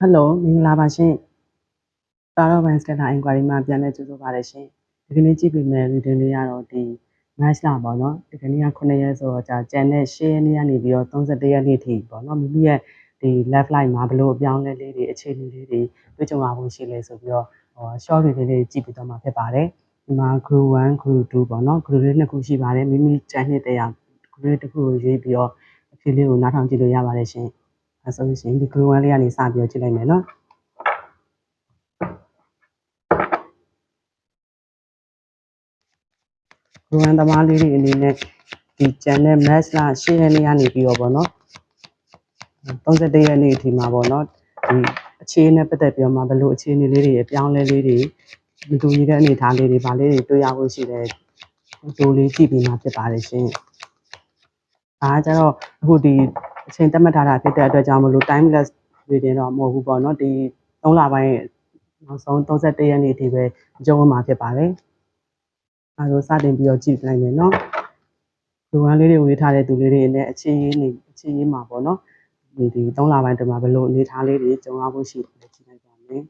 ဟယ်လိုမင်္ဂလာပါရှင်တာရောဘန်စတလာအင်ကွာရီမှာပြန်လဲကြိုးဆိုပါရရှင်ဒီကနေ့ကြည့်ပေးမယ်ဗီဒီယိုလေးကတော့ဒီ match လာပေါ့နော်ဒီကနေ့က9ရက်ဆိုတော့ကြာကျန်တဲ့10ရက်နေ့ကနေပြီးတော့31ရက်နေ့ထိပေါ့နော်မိမိရဲ့ဒီ left line မှာဘလို့အပြောင်းလဲလေးတွေအခြေအနေလေးတွေတွေ့ကြုံရဖို့ရှိလဲဆိုပြီးတော့ဟော short တွေလေးကြည့်ပြီးတော့မှာဖြစ်ပါတယ်ဒီမှာ group 1 group 2ပေါ့နော် group လေးနှစ်ခုရှိပါတယ်မိမိကျန်နှစ်တည်းရ group လေးတစ်ခုကိုရွေးပြီးတော့အဖြေလေးကိုနားထောင်ကြည့်လို့ရပါတယ်ရှင် အဲဆိုလို့ရှိရင်ဒီ group 1လေးကနေစပြီးတော့ကြည့်လိုက်မယ်နော်ရူဝမ်သမားလေးတွေအနေနဲ့ဒီကျန်တဲ့ match လာရှင်းရနေရနေပြီးတော့ဗောနော်31ရက်နေ့အထိမှာဗောနော်ဒီအခြေအနေနဲ့ပတ်သက်ပြီးတော့မှဘယ်လိုအခြေအနေလေးတွေအပြောင်းလဲလေးတွေမတူညီတဲ့အနေအထားလေးတွေဗာလေးတွေတွေ့ရဖို့ရှိတယ်ဒီလေးကြည့်ပြီးမှဖြစ်ပါတယ်ရှင်အားကြတော့အခုဒီ အချိန်သတ်မှတ်ထားတာဖြစ်တဲ့အတွက်ကြောင့်မလို့ timeless တွေတင်တော့မဟုတ်ဘူးပေါ့နော်ဒီ3လပိုင်းနောက်ဆုံး31ရက်နေ့အထိပဲကြုံရမှာဖြစ်ပါတယ်အဲဒါစတင်ပြီးတော့ကြည့်လိုက်မယ်နော်လူဝမ်းလေးတွေဝေးထားတဲ့သူလေးတွေနဲ့အခြေရင်းနေအခြေရင်းမှာပေါ့နော်ဒီဒီ3လပိုင်းတည်းမှာဘယ်လိုအနေထားလေးတွေကြုံရဖို့ရှိတယ်ကြည့်လိုက်ပါမယ်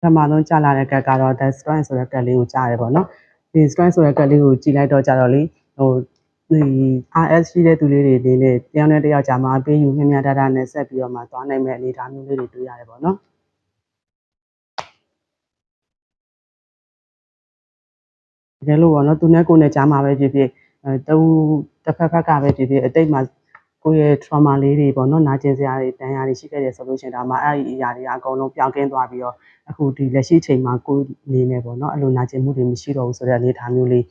ပထမဆုံးကြာလာတဲ့ကတ်ကတော့ the strength ဆိုတဲ့ကတ်လေးကိုကြားရပေါ့နော်ဒီ strength ဆိုတဲ့ကတ်လေးကိုကြည့်လိုက်တော့ကြတော့လေဟို ဒီ RS ရှိတဲ့သူလေးတွေအနေနဲ့တယောက်နဲ့တယောက်ကြာမှာပေးယူမြင်မြတာတာနဲ့ဆက်ပြီးတော့မှသွားနိုင်မဲ့အနေအထားမျိုးလေးတွေတွေ့ရတယ်ပေါ့နော်တကယ်လို့ပေါ့နော်သူနဲ့ကိုယ်နဲ့ကြားမှာပဲဖြစ်ဖြစ်အဲတူတစ်ဖက်ဖက်ကပဲဖြစ်ဖြစ်အတိတ်မှာ ကိုယ့်ရဲ့ trauma လေးတွေပေါ့နော်နာကျင်စရာတွေတန်ရာတွေရှိခဲ့တယ်ဆိုလို့ရှိရင်ဒါမှအဲ့ဒီအရာတွေအကုန်လုံးပြောင်းကင်းသွားပြီးတော့အခုဒီလက်ရှိချိန်မှာကိုယ်နေနေပေါ့နော်အဲ့လိုနာကျင်မှုတွေမရှိတော့ဘူးဆိုတဲ့အနေအထားမျိုးလေး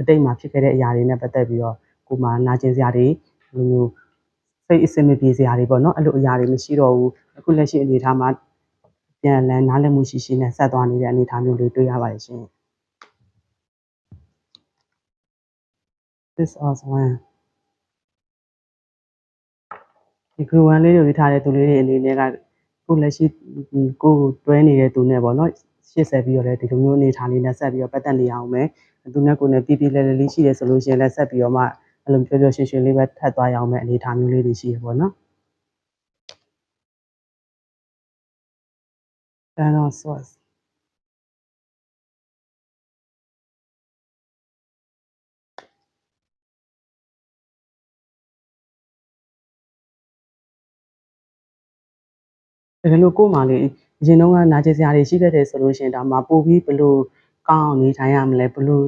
အတိတ်မှာဖြစ်ခဲ့တဲ့အရာတွေနဲ့ပတ်သက်ပြီးတော့ကိုယ်မှာနာကျင်စရာတွေလိုမျိုးစိတ်အဆင်မပြေစရာတွေပေါ့နော်အဲ့လိုအရာတွေမရှိတော့ဘူးအခုလက်ရှိအနေအထားမှာပြန်လည်နားလည်မှုရှိရှိနဲ့ဆက်သွားနေတဲ့အနေအထားမျိုးလေးတွေ့ရပါတယ်ရှင် this was one ဒီ group 1လေးတွေထားတဲ့သူလေးတွေအနေနဲ့ကကိုလက်ရှိကိုတွဲနေတဲ့သူနဲ့ပေါ့နော်ရှစ်ဆက်ပြီးတော့လည်းဒီလိုမျိုးအနေထားလေးနဲ့ဆက်ပြီးတော့ပတ်သက်နေအောင်မယ်သူနဲ့ကိုနဲ့ပြပြလဲလဲလေးရှိတယ်ဆိုလို့ရှိရင်လည်းဆက်ပြီးတော့မှအဲ့လိုပြောပြောရှင်းရှင်းလေးပဲထပ်သွားရအောင်မယ်အနေထားမျိုးလေးတွေရှိရပေါ့နော် Channel source တကယ်လို့ကို့မှာလေအရင်တော့ကနာကျင်စရာတွေရှိခဲ့တယ်ဆိုလို့ရှိရင်ဒါမှပို့ပြီးဘလို့ကောင်းအောင်နေထိုင်ရမလဲဘလို့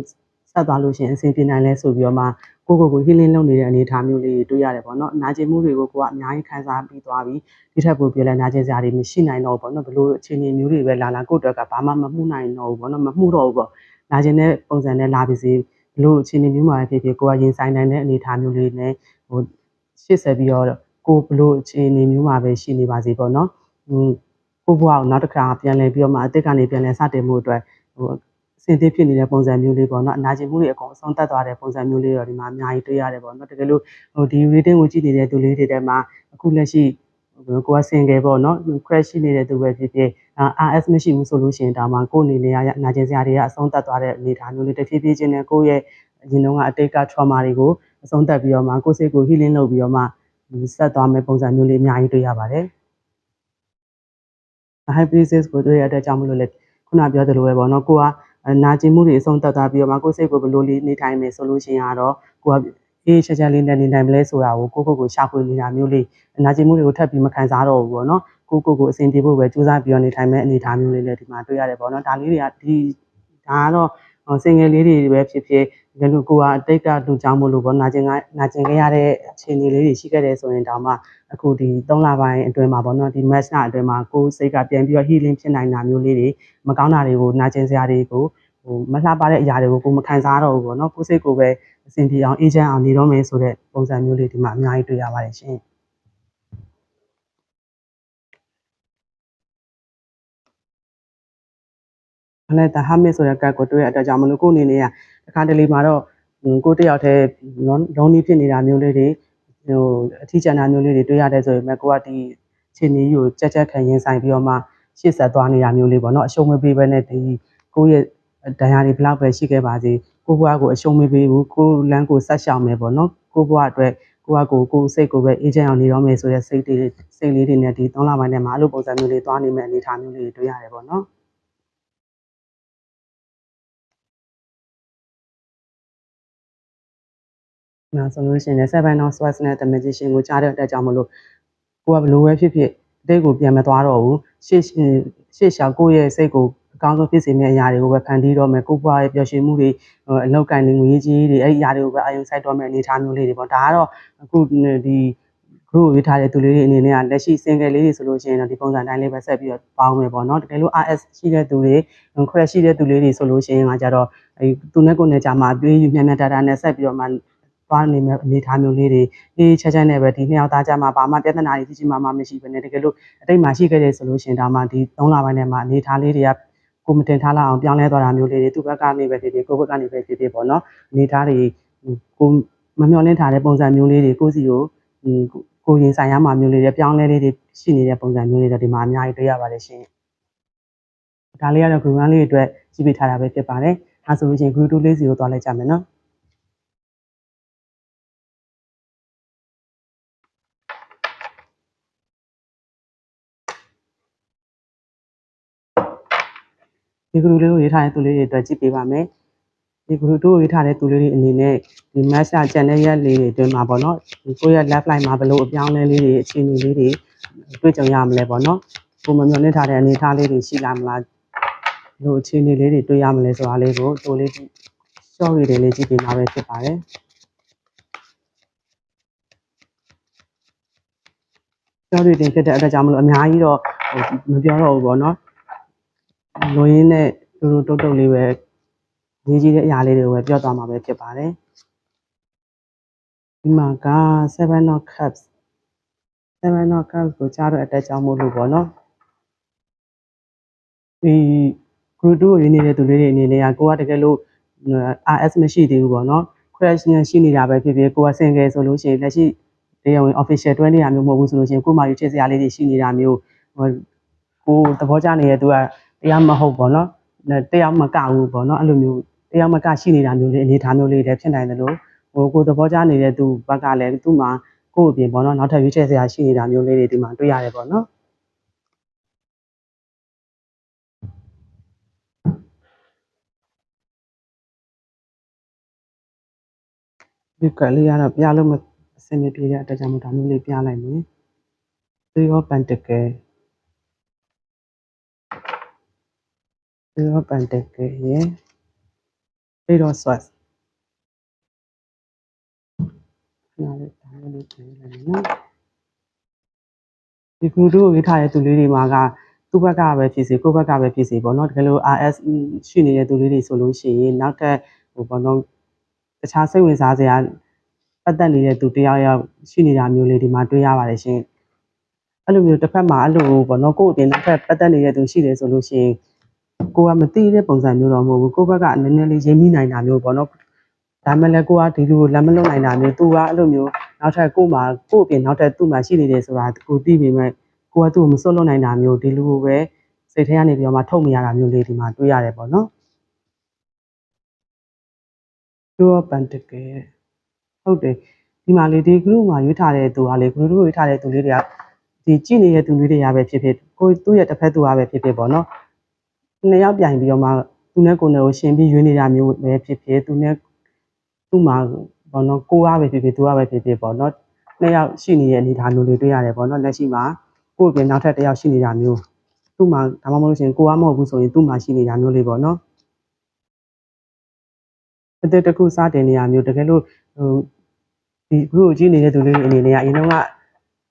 ဆက်သွားလို့ရှိရင်အဆင်ပြေနိုင်လဲဆိုပြီးတော့မှကိုကိုကို healing လုပ်နေတဲ့အနေအထားမျိုးလေးတွေတွေ့ရတယ်ပေါ့နော်နာကျင်မှုတွေကိုကိုကအများကြီးခံစားပြီးသွားပြီးဒီထက်ပိုပြီးလဲနာကျင်စရာတွေမရှိနိုင်တော့ဘူးပေါ့နော်ဘလို့အခြေအနေမျိုးတွေပဲလာလာကိုအတွက်ကဘာမှမမှုနိုင်တော့ဘူးပေါ့နော်မမှုတော့ဘူးပေါ့နာကျင်တဲ့ပုံစံနဲ့လာပြီးစီဘလို့အခြေအနေမျိုးမှာဖြစ်ဖြစ်ကိုကရင်ဆိုင်နိုင်တဲ့အနေအထားမျိုးလေးနဲ့ဟိုရှစ်ဆက်ပြီးတော့ကိုဘလို့အခြေအနေမျိုးမှာပဲရှိနေပါစေပေါ့နော်ဟို ကိုဘွားကိုနောက်တစ်ခါပြန်လဲပြီးတော့မှအစ်စ်ကနေပြန်လဲစတင်မှုအတွက်ဟိုအဆင်သင့်ဖြစ်နေတဲ့ပုံစံမျိုးလေးပေါ့နော်အနာကျင်မှုတွေအကုန်အဆုံးသတ်သွားတဲ့ပုံစံမျိုးလေးတော့ဒီမှာအများကြီးတွေ့ရတယ်ပေါ့နော်တကယ်လို့ဟိုဒီ reading ကိုကြည့်နေတဲ့သူလေးတွေထဲမှာအခုလက်ရှိကိုက single ပေါ့နော် crash ရှိနေတဲ့သူပဲဖြစ်ဖြစ် RS မရှိဘူးဆိုလို့ရှိရင်ဒါမှကိုယ်အနေနဲ့ရနာကျင်စရာတွေကအဆုံးသတ်သွားတဲ့အနေအထားမျိုးလေးတစ်ဖြည်းဖြည်းချင်းနဲ့ကိုယ့်ရဲ့အရင်တုန်းကအတိတ်က trauma တွေကိုအဆုံးသတ်ပြီးတော့မှကိုယ်စိတ်ကို healing လုပ်ပြီးတော့မှဆက်သွားမယ့်ပုံစံမျိုးလေးအများကြီးတွေ့ရပါတယ် high priestess ကိုတွေ့ရတဲ့ကြောင့်မလို့လေခုနပြောသလိုပဲပေါ့နော်ကိုကနာကျင်မှုတွေအဆုံးသတ်သွားပြီးတော့မှကိုယ်စိတ်ကိုဘယ်လိုလေးနေထိုင်မယ်ဆိုလို့ရှိရင်ကတော့ကိုကအေးချက်ချက်လေးနဲ့နေနိုင်မလဲဆိုတာကိုကိုကိုကိုရှာဖွေနေတာမျိုးလေးနာကျင်မှုတွေကိုထပ်ပြီးမခံစားတော့ဘူးပေါ့နော်ကိုကိုကိုအဆင်ပြေဖို့ပဲကြိုးစားပြီးတော့နေထိုင်မဲ့အနေအထားမျိုးလေးလည်းဒီမှာတွေ့ရတယ်ပေါ့နော်ဒါလေးတွေကဒီဒါကတော့စင်ငယ်လေးတွေပဲဖြစ်ဖြစ် ဒီလိုကိုကအတိတ်ကလူကြောင်းမလို့ပေါ့နာကျင်ကနာကျင်ခဲ့ရတဲ့အခြေအနေလေးတွေရှိခဲ့တယ်ဆိုရင်ဒါမှအခုဒီ3လပိုင်းအတွင်းမှာပေါ့နော်ဒီ match နာအတွင်းမှာကိုယ်စိတ်ကပြန်ပြီးတော့ healing ဖြစ်နိုင်တာမျိုးလေးတွေမကောင်းတာတွေကိုနာကျင်စရာတွေကိုဟိုမလှပတဲ့အရာတွေကိုကိုမခံစားတော့ဘူးပေါ့နော်ကိုယ်စိတ်ကိုပဲအဆင်ပြေအောင်အေးချမ်းအောင်နေတော့မယ်ဆိုတဲ့ပုံစံမျိုးလေးဒီမှာအများကြီးတွေ့ရပါတယ်ရှင်အဲ့ဒါ hamid ဆိုတဲ့ကတ်ကိုတွေ့ရတဲ့အတွက်ကြောင့်မလို့ကိုယ်အနေနဲ့က တစ်ခါတလေမှာတော့ကိုတယောက်တည်းလုံးနီးဖြစ်နေတာမျိုးလေးတွေဟိုအထီးကျန်တာမျိုးလေးတွေတွေ့ရတယ်ဆိုရင်မဲ့ကိုကဒီခြေနည်းကိုကြက်ကြက်ခံရင်ဆိုင်ပြီးတော့မှရှေ့ဆက်သွားနေတာမျိုးလေးပေါ့နော်အရှုံးမပေးဘဲနဲ့ဒီကိုယ့်ရဲ့ဒဏ်ရာတွေဘလောက်ပဲရှိခဲ့ပါစေကိုဘွားကိုအရှုံးမပေးဘူးကိုလမ်းကိုဆက်ရှောင်မယ်ပေါ့နော်ကိုဘွားအတွက်ကိုကကိုကိုစိတ်ကိုပဲအေဂျင့်အောင်နေတော့မယ်ဆိုတဲ့စိတ်တွေစိတ်လေးတွေနဲ့ဒီ3လပိုင်းထဲမှာအဲ့လိုပုံစံမျိုးလေးသွားနေမဲ့အနေအထားမျိုးလေးတွေတွေ့ရတယ်ပေါ့နော် နော်ဆိုလို့ရှိရင်လည်း7 of swords နဲ့ the magician ကိုကြားတဲ့အတွက်ကြောင့်မလို့ကိုကဘလို့ပဲဖြစ်ဖြစ်အတိတ်ကိုပြန်မသွားတော့ဘူးရှေ့ရှေ့ရှေ့ရှောက်ကိုယ့်ရဲ့စိတ်ကိုအကောင်းဆုံးဖြစ်စေမယ့်အရာတွေကိုပဲဖန်တီးတော့မယ်ကိုယ့်ဘဝရဲ့ပျော်ရွှင်မှုတွေအလောက်ကန်နေငွေကြီးတွေအဲ့ဒီအရာတွေကိုပဲအယုံစိုက်တော့မယ့်အနေအထားမျိုးလေးတွေပေါ့ဒါကတော့အခုဒီ group ကိုရေးထားတဲ့သူလေးတွေအနေနဲ့ကလက်ရှိ single လေးတွေဆိုလို့ရှိရင်တော့ဒီပုံစံတိုင်းလေးပဲဆက်ပြီးတော့ပေါင်းမယ်ပေါ့နော်တကယ်လို့ RS ရှိတဲ့သူတွေ crash ရှိတဲ့သူလေးတွေဆိုလို့ရှိရင်ကကြတော့အဲသူနဲ့ကိုယ်နဲ့ကြာမှာတွေးယူမြန်မြန်တာတာနဲ့ဆက်ပြီးတော့မှ သွားနေမဲ့အနေအထားမျိုးလေးတွေအေးချက်ချက်နဲ့ပဲဒီနှစ်ယောက်သားကြမှာဘာမှပြဿနာတွေကြီးကြီးမားမားမရှိဘဲနဲ့တကယ်လို့အတိတ်မှာရှိခဲ့တယ်ဆိုလို့ရှိရင်ဒါမှဒီ3လပိုင်းထဲမှာအနေအထားလေးတွေကကိုမတင်ထားလောက်အောင်ပြောင်းလဲသွားတာမျိုးလေးတွေသူ့ဘက်ကနေပဲဖြစ်ဖြစ်ကိုယ့်ဘက်ကနေပဲဖြစ်ဖြစ်ပေါ့နော်အနေအထားတွေကိုမမျှော်လင့်ထားတဲ့ပုံစံမျိုးလေးတွေကိုစီကိုကိုရင်ဆိုင်ရမှာမျိုးလေးတွေပြောင်းလဲလေးတွေရှိနေတဲ့ပုံစံမျိုးလေးတွေဒီမှာအများကြီးတွေ့ရပါတယ်ရှင်ဒါလေးကတော့ group 1လေးအတွက်ကြည့်ပေးထားတာပဲဖြစ်ပါတယ်အဲဆိုလို့ချင်း group 2လေးစီကိုသွားလိုက်ကြမယ်နော် ဒီ group လေးကိုရေးထားတဲ့သူလေးတွေအတွက်ကြည့်ပေးပါမယ်ဒီ group 2ကိုရေးထားတဲ့သူလေးတွေအနေနဲ့ဒီ match ချန်တဲ့ရက်လေးတွေအတွင်းမှာပေါ့နော်ဒီကိုယ့်ရဲ့ left line မှာဘလို့အပြောင်းလဲလေးတွေအခြေအနေလေးတွေတွေ့ကြုံရမလဲပေါ့နော်ကိုမမျှော်လင့်ထားတဲ့အနေအထားလေးတွေရှိလာမလားလို့အခြေအနေလေးတွေတွေ့ရမလဲဆိုတာလေးကိုတိုးလေး short တွေလေးကြည့်ပေးမှာပဲဖြစ်ပါတယ်ကျော်တွေတင်ဖြစ်တဲ့အတွက်ကြောင့်မလို့အများကြီးတော့မပြောတော့ဘူးပေါ့နော် လွန်ရင်းနဲ့တူတူတုတ်တုတ်လေးပဲရေးကြီးတဲ့အရာလေးတွေကိုပဲပြောသွားမှာပဲဖြစ်ပါတယ်ဒီမှာက7 of cups 7 of cups ကိုကြားတော့အတက်ကြောင်းမို့လို့ပေါ့နော်ဒီ group 2ကိုရင်းနေတဲ့သူလေးတွေအနေနဲ့ကကိုကတကယ်လို့ RS မရှိသေးဘူးပေါ့နော် crash နဲ့ရှိနေတာပဲဖြစ်ဖြစ်ကိုက single ဆိုလို့ရှိရင်လက်ရှိတရားဝင် official တွဲနေတာမျိုးမဟုတ်ဘူးဆိုလို့ရှိရင်ကိုမှယူချစ်စရာလေးတွေရှိနေတာမျိုးကိုသဘောကျနေတဲ့သူက တရားမဟုတ်ပေါ့နော်တရားမကဘူးပေါ့နော်အဲ့လိုမျိုးတရားမကရှိနေတာမျိုးလေးအနေထားမျိုးလေးလည်းဖြစ်နိုင်တယ်လို့ဟိုကိုသဘောကျနေတဲ့သူဘက်ကလည်းသူ့မှာကိုယ့်အပြင်ပေါ့နော်နောက်ထပ်ရွေးချယ်စရာရှိနေတာမျိုးလေးတွေဒီမှာတွေ့ရတယ်ပေါ့နော်ဒီကလေးကတော့ပြလို့မအဆင်မပြေတဲ့အတွက်ကြောင့်ဒါမျိုးလေးပြလိုက်မယ်။ Three of Pentacles Three of Pentacles ရယ် Eight of Swords နားလေးဒါလေးပြင်လိုက်နော်ဒီကူတို့ရေးထားတဲ့သူလေးတွေမှာကသူ့ဘက်ကပဲဖြစ်စေကိုယ့်ဘက်ကပဲဖြစ်စေပေါ့နော်တကယ်လို့ RS ရှိနေတဲ့သူလေးတွေဆိုလို့ရှိရင်နောက်ထပ်ဟိုပေါ့နော်တခြားစိတ်ဝင်စားစရာပတ်သက်နေတဲ့သူတယောက်ယောက်ရှိနေတာမျိုးလေးဒီမှာတွေ့ရပါတယ်ရှင်အဲ့လိုမျိုးတစ်ဖက်မှာအဲ့လိုပေါ့နော်ကိုယ့်အပြင်တစ်ဖက်ပတ်သက်နေတဲ့သူရှိတယ်ဆိုလို့ရှိရင် ကိုကမသိတဲ့ပုံစံမျိုးတော့မဟုတ်ဘူးကိုယ့်ဘက်ကနည်းနည်းလေးရင်းမိနိုင်တာမျိုးပေါ့နော်ဒါမှလည်းကိုကဒီလိုလက်မလွတ်နိုင်တာမျိုးသူကအဲ့လိုမျိုးနောက်ထပ်ကို့မှာကို့အပြင်နောက်ထပ်သူ့မှာရှိနေတယ်ဆိုတာကိုသိပေမဲ့ကိုကသူ့ကိုမစွတ်လွတ်နိုင်တာမျိုးဒီလိုပဲစိတ်ထဲကနေပြီးတော့မှထုတ်မရတာမျိုးလေးဒီမှာတွေ့ရတယ်ပေါ့နော် Two of Pentacles ဟုတ်တယ်ဒီမှာလေဒီ group မှာရွေးထားတဲ့သူကလေ group ရွေးထားတဲ့သူလေးတွေကဒီကြည့်နေတဲ့သူလေးတွေကပဲဖြစ်ဖြစ်ကိုသူ့ရဲ့တစ်ဖက်သူကပဲဖြစ်ဖြစ်ပေါ့နော် နှစ်ယောက်ပြိုင်ပြီးတော့မှသူနဲ့ကိုယ်နဲ့ကိုရှင်ပြီးရွေးနေတာမျိုးပဲဖြစ်ဖြစ်သူနဲ့သူ့မှာပေါ့နော်ကိုကပဲဖြစ်ဖြစ်သူကပဲဖြစ်ဖြစ်ပေါ့နော်နှစ်ယောက်ရှိနေတဲ့အနေအထားမျိုးလေးတွေ့ရတယ်ပေါ့နော်လက်ရှိမှာကိုယ့်အပြင်နောက်ထပ်တစ်ယောက်ရှိနေတာမျိုးသူ့မှာဒါမှမဟုတ်လို့ရှိရင်ကိုကမဟုတ်ဘူးဆိုရင်သူ့မှာရှိနေတာမျိုးလေးပေါ့နော်အသက်တစ်ခုစတင်နေရမျိုးတကယ်လို့ဟိုဒီ group ကိုကြည့်နေတဲ့သူလေးတွေအနေနဲ့ကအရင်တော့က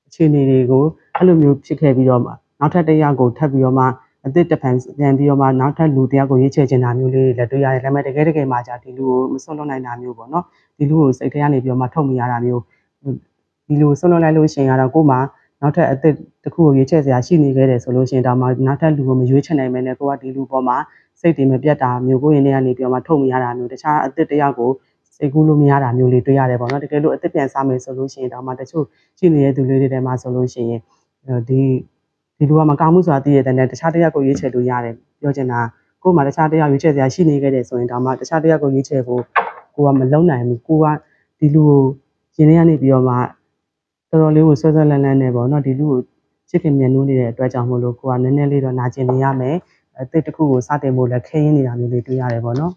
အခြေအနေတွေကိုအဲ့လိုမျိုးဖြစ်ခဲ့ပြီးတော့မှနောက်ထပ်တစ်ယောက်ကိုထပ်ပြီးတော့မှ အသစ်တစ်ဖန်ပြန်ပြီးတော့မှနောက်ထပ်လူတစ်ယောက်ကိုရွေးချယ်ချင်တာမျိုးလေးတွေလည်းတွေ့ရတယ်ဒါပေမဲ့တကယ်တကယ်မှじゃဒီလူကိုမစွန့်လွတ်နိုင်တာမျိုးပေါ့နော်ဒီလူကိုစိတ်ထဲကနေပြီးတော့မှထုတ်မိရတာမျိုးဒီလူစွန့်လွတ်လိုက်လို့ရှိရင်ကတော့ကို့မှာနောက်ထပ်အသစ်တစ်ခုကိုရွေးချယ်စရာရှိနေခဲ့တယ်ဆိုလို့ရှိရင်ဒါမှနောက်ထပ်လူကိုမရွေးချယ်နိုင်မယ်နဲ့ကိုကဒီလူပေါ်မှာစိတ်တွေမပြတ်တာမျိုးကိုရင်ထဲကနေပြီးတော့မှထုတ်မိရတာမျိုးတခြားအသစ်တစ်ယောက်ကိုစိတ်ကူးလို့မရတာမျိုးလေးတွေ့ရတယ်ပေါ့နော်တကယ်လို့အသစ်ပြန်စားမယ်ဆိုလို့ရှိရင်ဒါမှတချို့ရှိနေတဲ့သူလေးတွေထဲမှာဆိုလို့ရှိရင်ဒီ ဒီလူကမကောင်းမှုဆိုတာသိရတဲ့နဲ့တခြားတစ်ယောက်ကိုရွေးချယ်လို့ရတယ်ပြောချင်တာကို့မှာတခြားတစ်ယောက်ရွေးချယ်စရာရှိနေခဲ့တယ်ဆိုရင်ဒါမှတခြားတစ်ယောက်ကိုရွေးချယ်ဖို့ကိုကမလုံနိုင်ဘူးကိုကဒီလူကိုရင်ထဲကနေပြီးတော့မှတော်တော်လေးကိုဆွဲဆွဲလန်းလန်းနဲ့ပေါ့နော်ဒီလူကိုချစ်ခင်မြတ်နိုးနေတဲ့အတွက်ကြောင့်မို့လို့ကိုကနည်းနည်းလေးတော့နာကျင်နေရမယ်အသစ်တစ်ခုကိုစတင်ဖို့လည်းခင်းနေတာမျိုးလေးတွေ့ရတယ်ပေါ့နော်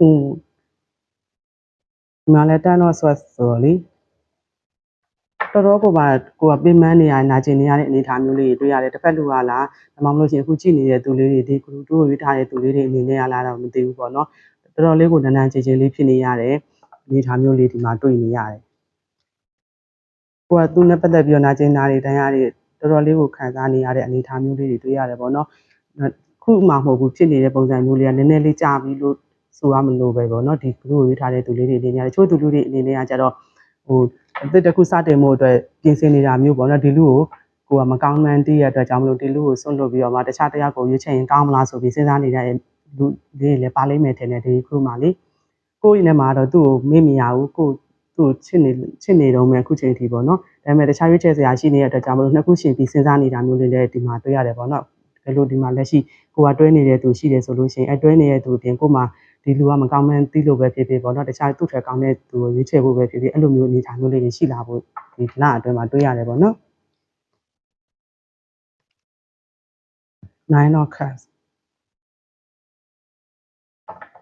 อืมဒီမှာလည်းတန်းတော့ဆွဲဆိုတော့လေ တော်တော်ကိုပါကိုကပြင်ပန်းနေရနာကျင်နေရတဲ့အနေအထားမျိုးလေးတွေတွေ့ရတယ်တစ်ဖက်လူကလားဒါမှမဟုတ်လို့ရှိရင်အခုကြည့်နေတဲ့သူလေးတွေဒီဂရုတို့ရွေးထားတဲ့သူလေးတွေအနေနဲ့ကလားတော့မသိဘူးပေါ့နော်တော်တော်လေးကိုနန်းနန်းချေချေလေးဖြစ်နေရတယ်အနေအထားမျိုးလေးဒီမှာတွေ့နေရတယ်ကိုကသူနဲ့ပတ်သက်ပြီးတော့နာကျင်တာတွေတန်းရတွေတော်တော်လေးကိုခံစားနေရတဲ့အနေအထားမျိုးလေးတွေတွေ့ရတယ်ပေါ့နော်ခုမှမဟုတ်ဘူးဖြစ်နေတဲ့ပုံစံမျိုးလေးကနည်းနည်းလေးကြာပြီလို့ဆိုရမလို့ပဲပေါ့နော်ဒီဂရုရွေးထားတဲ့သူလေးတွေအနေနဲ့တချို့သူလူတွေအနေနဲ့ကကြတော့ဟို အသစ်တစ်ခုစတင်မှုအတွက်ပြင်ဆင်နေတာမျိုးပေါ့နော်ဒီလူကိုကိုကမကောင်းမှန်းသိရတဲ့အတွက်ကြောင့်မလို့ဒီလူကိုစွန့်လွတ်ပြီးတော့မှတခြားတရားကိုရွေးချယ်ရင်ကောင်းမလားဆိုပြီးစဉ်းစားနေတဲ့လူတွေလည်းပါလိမ့်မယ်ထင်တယ်ဒီခုမှလေကိုယ့်ရင်ထဲမှာတော့သူ့ကိုမေ့မရဘူးကိုသူ့ချစ်နေချစ်နေတော့မှအခုချိန်ထိပေါ့နော်ဒါပေမဲ့တခြားရွေးချယ်စရာရှိနေတဲ့အတွက်ကြောင့်မလို့နှစ်ခုရှင်ပြီးစဉ်းစားနေတာမျိုးလေးလည်းဒီမှာတွေ့ရတယ်ပေါ့နော် ဒါလို့ဒီမှာလက်ရှိကိုကတွဲနေတဲ့သူရှိတယ်ဆိုလို့ရှိရင်အဲတွဲနေတဲ့သူအပြင်ကိုမှဒီလူကမကောင်းမှန်းသိလို့ပဲဖြစ်ဖြစ်ပေါ့နော်တခြားသူ့ထက်ကောင်းတဲ့သူကိုရွေးချယ်ဖို့ပဲဖြစ်ဖြစ်အဲ့လိုမျိုးအနေအထားမျိုးလေးတွေရှိလာဖို့ဒီလအတွင်းမှာတွေ့ရတယ်ပေါ့နော် nine of cups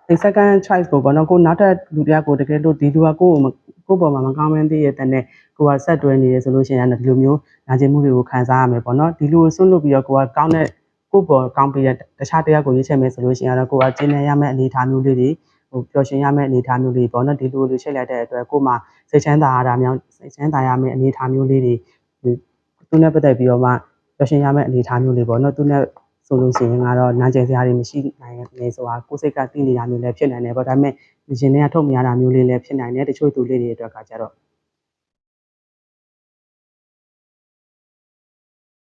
ဒီ second choice ကိုပေါ့နော်ကိုနောက်ထပ်လူတစ်ယောက်ကိုတကယ်လို့ဒီလူကကိုယ့်ကိုကိုယ့်ပေါ်မှာမကောင်းမှန်းသိရတဲ့နဲ့ကိုကဆက်တွဲနေရဆိုလို့ရှိရင်ဒီလိုမျိုးနာကျင်မှုတွေကိုခံစားရမယ်ပေါ့နော်ဒီလူကိုဆွတ်လွတ်ပြီးတော့ကိုကကောင်းတဲ့ ကိုယ့်ပေါ်ကောင်းပြီးတဲ့တခြားတစ်ယောက်ကိုရွေးချယ်မယ်ဆိုလို့ရှိရင်တော့ကိုကကျင်းနေရမယ့်အနေအထားမျိုးလေးတွေဟိုပျော်ရွှင်ရမယ့်အနေအထားမျိုးလေးပေါ့နော်ဒီလူကိုလူချိတ်လိုက်တဲ့အတွက်ကိုမှစိတ်ချမ်းသာရတာမျိုးစိတ်ချမ်းသာရမယ့်အနေအထားမျိုးလေးတွေသူနဲ့ပတ်သက်ပြီးတော့မှပျော်ရွှင်ရမယ့်အနေအထားမျိုးလေးပေါ့နော်သူနဲ့ဆိုလို့ရှိရင်ကတော့နာကျင်စရာတွေမရှိနိုင်နေဆိုတာကိုယ်စိတ်ကသိနေတာမျိုးလည်းဖြစ်နိုင်တယ်ပေါ့ဒါပေမဲ့ရှင်တွေကထုတ်မရတာမျိုးလေးလည်းဖြစ်နိုင်တယ်တချို့သူလေးတွေအတွက်ကကြတော့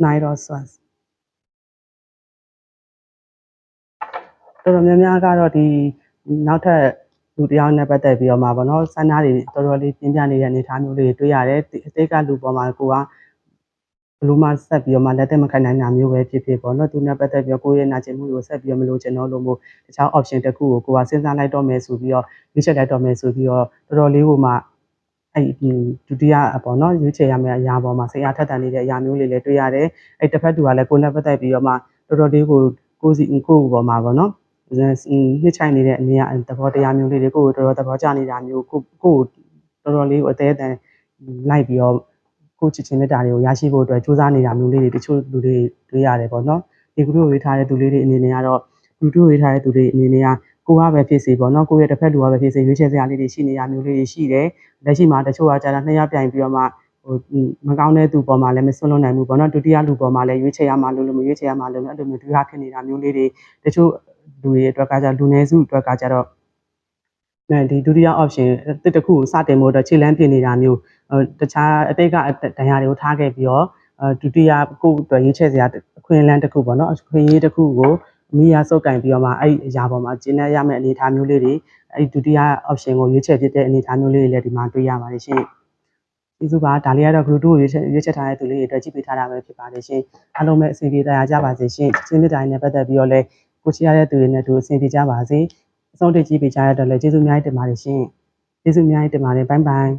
night of swans တော်တော်များများကတော့ဒီနောက်ထပ်လူတစ်ယောက်နဲ့ပတ်သက်ပြီးတော့မှာပေါ့နော်စမ်းသားတွေတော်တော်လေးပြင်းပြနေတဲ့အနေအထားမျိုးလေးတွေတွေ့ရတယ်ဒီအသေးကလူပေါ်မှာကိုကဘလို့မှဆက်ပြီးတော့မှလက်သက်မခံနိုင်တာမျိုးပဲဖြစ်ဖြစ်ပေါ့နော်သူနဲ့ပတ်သက်ပြီးတော့ကိုယ့်ရဲ့နာကျင်မှုကိုဆက်ပြီးတော့မလို့ချင်တော့လို့မို့တခြား option တစ်ခုကိုကိုကစဉ်းစားလိုက်တော့မယ်ဆိုပြီးတော့ရွေးချယ်လိုက်တော့မယ်ဆိုပြီးတော့တော်တော်လေးကိုမှအဲ့ဒီဒုတိယပေါ့နော်ရွေးချယ်ရမယ့်အရာပေါ်မှာစိတ်အားထက်သန်နေတဲ့အရာမျိုးလေးလည်းတွေ့ရတယ်အဲ့တစ်ဖက်တူကလည်းကိုယ်နဲ့ပတ်သက်ပြီးတော့မှတော်တော်လေးကိုကိုစီကိုယ့်ပေါ်မှာပေါ့နော် နှစ်ချိုင်နေတဲ့အနေအသဘောတရားမျိုးလေးတွေကိုတော်တော်သဘောကျနေတာမျိုးကိုကိုတော်တော်လေးကိုအသေးအတန်လိုက်ပြီးတော့ကိုချစ်ချင်းမြတ်တာတွေကိုရရှိဖို့အတွက်စူးစမ်းနေတာမျိုးလေးတွေတချို့လူတွေတွေ့ရတယ်ပေါ့နော်ဒီဂရုဝေးထားတဲ့သူလေးတွေအနေနဲ့ကတော့လူတို့ဝေးထားတဲ့သူတွေအနေနဲ့ကကိုကပဲဖြစ်စီပေါ့နော်ကိုရဲ့တစ်ဖက်လူကပဲဖြစ်စီရွေးချယ်စရာလေးတွေရှိနေတာမျိုးလေးတွေရှိတယ်လက်ရှိမှာတချို့ကကြာတာနှစ်ယောက်ပြိုင်ပြီးတော့မှဟိုမကောင်းတဲ့သူပေါ်မှာလည်းမဆွလွန်နိုင်ဘူးပေါ့နော်ဒုတိယလူပေါ်မှာလည်းရွေးချယ်ရမှာလို့လို့မရွေးချယ်ရမှာလို့အဲ့လိုမျိုးဒုဟာဖြစ်နေတာမျိုးလေးတွေတချို့ လူတွေအတွက်ကကြလူနည်းစုအတွက်ကကြတော့အဲဒီဒုတိယ option တစ်တစ်ခုကိုစတင်ဖို့အတွက်ခြေလမ်းပြင်နေတာမျိုးတခြားအတိတ်ကဒဏ်ရာတွေကိုထားခဲ့ပြီးတော့ဒုတိယကိုအတွက်ရွေးချယ်စရာအခွင့်အလမ်းတစ်ခုပေါ့နော်အခွင့်အရေးတစ်ခုကိုမိရစုပ်ကင်ပြီးတော့မှအဲ့အရာပေါ်မှာကျင်းနေရမယ့်အနေအထားမျိုးလေးတွေအဲ့ဒုတိယ option ကိုရွေးချယ်ဖြစ်တဲ့အနေအထားမျိုးလေးတွေလည်းဒီမှာတွေ့ရပါတယ်ရှင်ကျေးဇူးပါဒါလေးကတော့ group 2ကိုရွေးချယ်ရွေးချယ်ထားတဲ့သူလေးတွေအတွက်ကြည့်ပေးထားတာပဲဖြစ်ပါတယ်ရှင်အားလုံးပဲအစီအပြေတရားကြပါစေရှင်ချင်းမြတ်တိုင်းနဲ့ပတ်သက်ပြီးတော့လည်း ကိုချရတဲ့သူတွေနဲ့တို့အစီအပြေကြပါစေအဆုံးထိကြည့်ပေးကြရတဲ့အတွက်လည်းကျေးဇူးအများကြီးတင်ပါတယ်ရှင်ကျေးဇူးအများကြီးတင်ပါတယ်ဘိုင်ဘိုင်